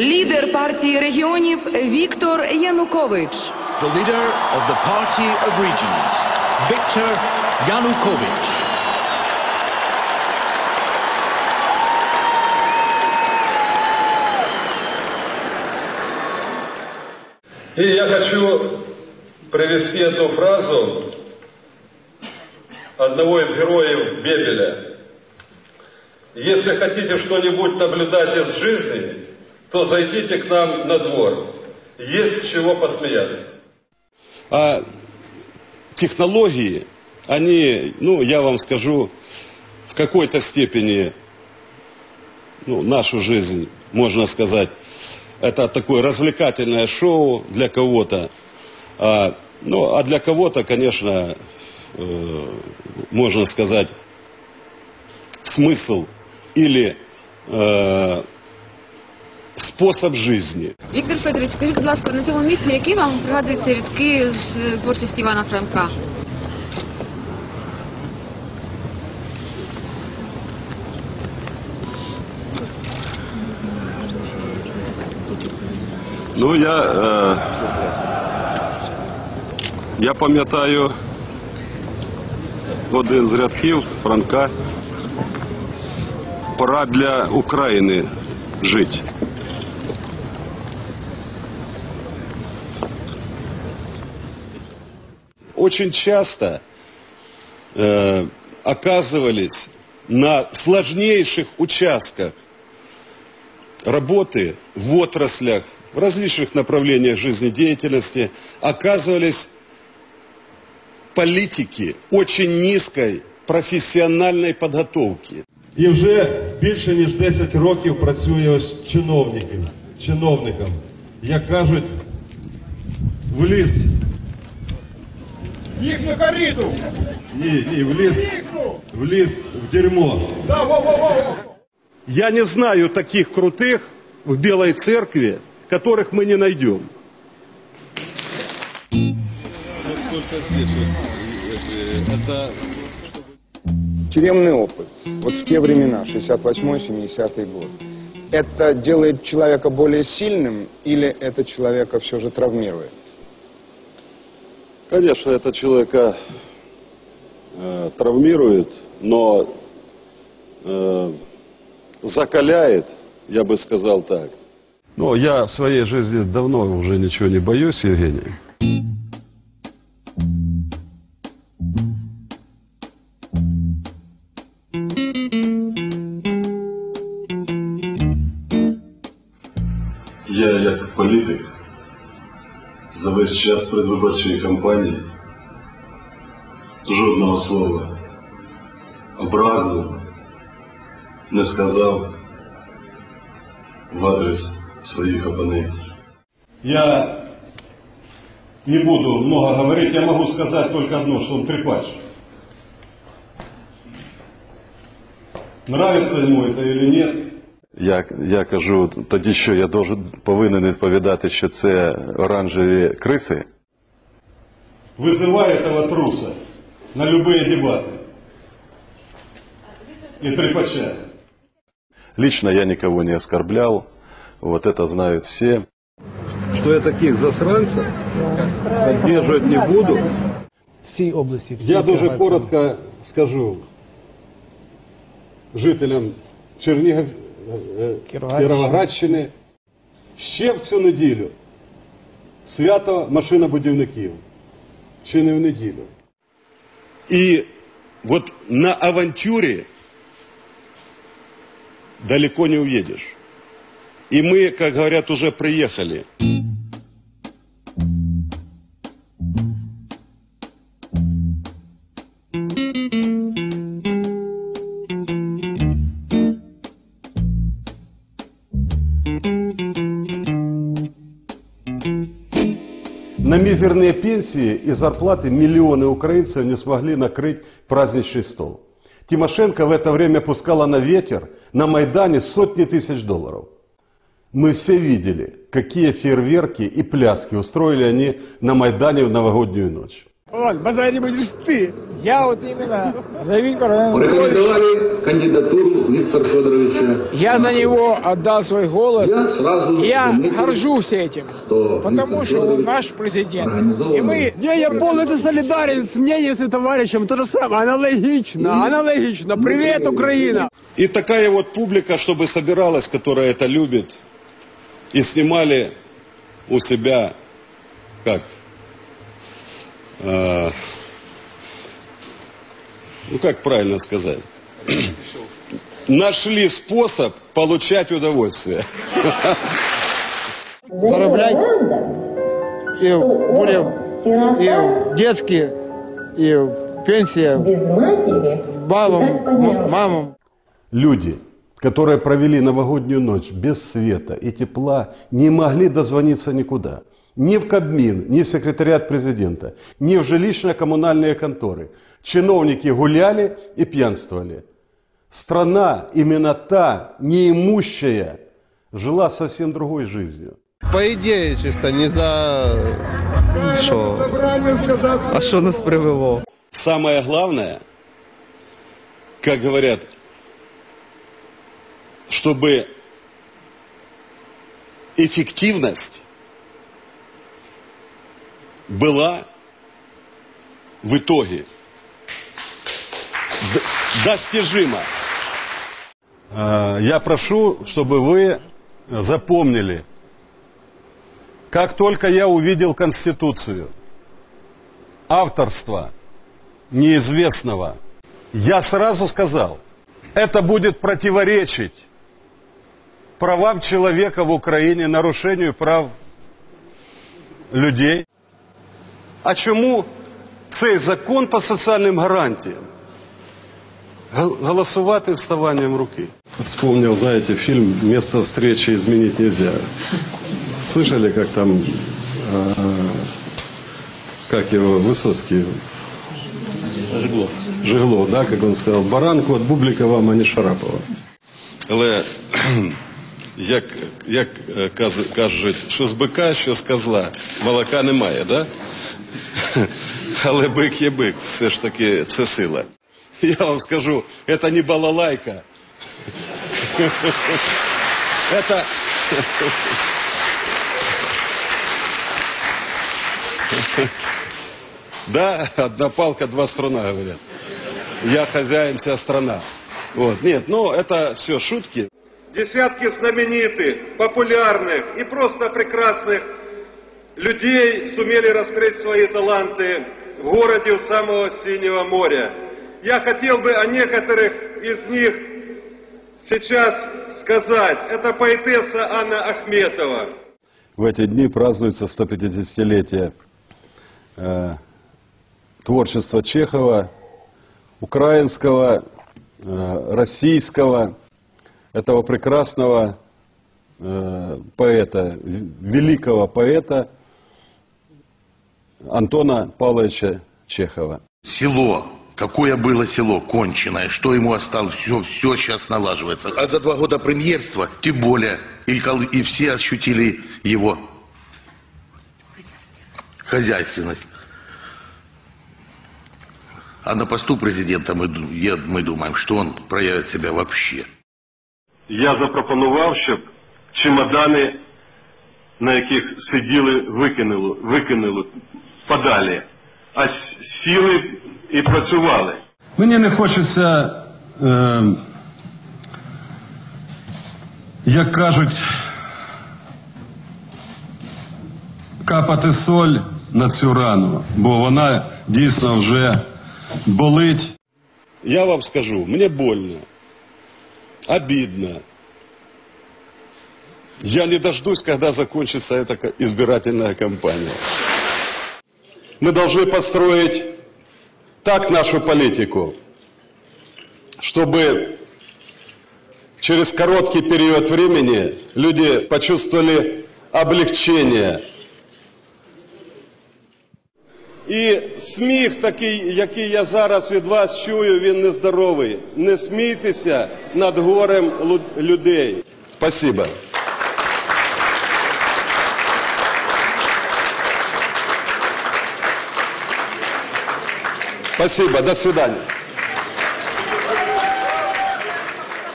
Лідер партії регіонів Віктор Янукович. the leader of the Party of Regions, Viktor Yanukovych. И я хочу привести одну фразу одного из героев Бебеля. Если хотите что-нибудь наблюдать из жизни, то зайдите к нам на двор. Есть чего посмеяться. А технологии, они, ну, я вам скажу, в какой-то степени, ну, нашу жизнь, можно сказать, это такое развлекательное шоу для кого-то. А, ну, а для кого-то, конечно, э, можно сказать, смысл или э, способ жизни. Віктор Федорович, скажіть, будь ласка, на цьому місці які вам пригадуються рядки з творчості Івана Франка? Ну, я, е, я пам'ятаю один з рядків Франка. Пора для України жити. Очень часто э, оказывались на сложнейших участках работы в отраслях, в различных направлениях жизнедеятельности оказывались политики очень низкой профессиональной подготовки. І вже більше ніж 10 років працює ось чиновником, чиновником. Як кажуть, в ліс. Їх на коріду! Ні, ні, в ліс, в ліс, в дерьмо. Да, во-во-во! Я не знаю таких крутых в Белой Церкви, которых мы не найдем. Тюремный опыт, вот в те времена, 68-70 год, это делает человека более сильным или это человека все же травмирует? Конечно, это человека э, травмирует, но э, закаляет, я бы сказал так. Ну, я в своей жизни давно уже ничего не боюсь, Евгений. за весь час предвиборчої кампанії жодного слова образливого не сказав в адрес своїх опонентів. Я не буду много говорить, я могу сказать только одно, что он трепач. Нравится ему это или нет, Я, я кажу, тоді що я должен, повинен відповідати, що це оранжеві криси. вызывай этого труса на любые дебаты. И трепача. Лично я никого не оскорблял, вот это знают все. Что я таких засранцев поддерживать не буду. всій області. всій Я дуже Кіровоградській. коротко скажу жителям Чернігів, е, е, Кіровоградщини. Кіровоградщини. Ще в цю неділю свято машинобудівників. Чи не в неділю? И от на авантюре далеко не уедешь. И мы, как говорят, уже приехали. Мизерные пенсии и зарплаты миллионы украинцев не смогли накрыть праздничный стол. Тимошенко в это время пускала на ветер на Майдане сотни тысяч долларов. Мы все видели, какие фейерверки и пляски устроили они на Майдане в новогоднюю ночь. Вот, базари будешь ты. Я вот именно за Виктора Януковича. Порекомендовали кандидатуру Виктора Федоровича. Я за него отдал свой голос. Я сразу Я горжусь этим. что Потому Виктор что он наш президент. И мы... Не, я полностью солидарен с мнением с товарищем. То же самое, аналогично, аналогично. Привет, Украина! И такая вот публика, чтобы собиралась, которая это любит, и снимали у себя, как, э, ну как правильно сказать, нашли способ получать удовольствие. Зараблять и будем и детские, и пенсия бабам, мамам. Люди, которые провели новогоднюю ночь без света и тепла, не могли дозвониться никуда. Ни в Кабмин, ни в секретариат президента, ни в жилищно-коммунальные конторы. Чиновники гуляли и пьянствовали. Страна, именно та, неимущая, жила совсем другой жизнью. По ідеї, чисто не за що. А що нас привело? Самое главное, как говорят, чтобы эффективность была в итоге достижима. Э, Я прошу, чтобы вы запомнили, как только я увидел Конституцию, авторство неизвестного, я сразу сказал, это будет противоречить правам человека в Украине, нарушению прав людей. А чому цей закон по соціальним гарантіям? Г- Голосувати вставанням руки. Вспомнил, знаете, фильм «Место встречи изменить нельзя». Слышали, как там, э, как его, Высоцкий? Жиглов. Жиглов, да, как он сказал, баранку от Бублика вам, а не Шарапова. Але як, як е, каз- кажуть, що з бика, що з козла, молока немає, да? Але бик є бик, все ж таки це сила. Я вам скажу, це не балалайка. Это... Да, одна палка, два струна, говорят. Я хозяин, вся страна. Вот. Нет, ну это все шутки. Десятки знаменитых, популярных и просто прекрасных людей сумели раскрыть свои таланты в городе у самого Синего моря. Я хотел бы о некоторых из них сейчас сказать. Это поэтесса Анна Ахметова. В эти дни празднуется 150-летие э, творчества Чехова, украинского, э, российского, этого прекрасного э, поэта, великого поэта Антона Павловича Чехова. Село. Какое было село конченое, что ему осталось, все, все сейчас налаживается. А за два года премьерства, тем более, и, и все ощутили его хозяйственность. А на посту президента мы, я- мы думаем, что он проявит себя вообще. Я запропонував, щоб чемодани, на яких сиділи, викинули, викинули подалі, а с- сіли і працювали. Мені не хочеться, е, як кажуть, капати соль на цю рану, бо вона дійсно вже болить. Я вам скажу, мне больно, обидно. Я не дождусь, когда закончится эта ка- избирательная кампания. Мы должны построить так нашу политику, чтобы через короткий период времени люди почувствовали облегчение. І сміх такий, який я зараз від вас чую, він нездоровий. Не смійтеся над горем лу- людей. Спасибо. Спасибо, до свидания.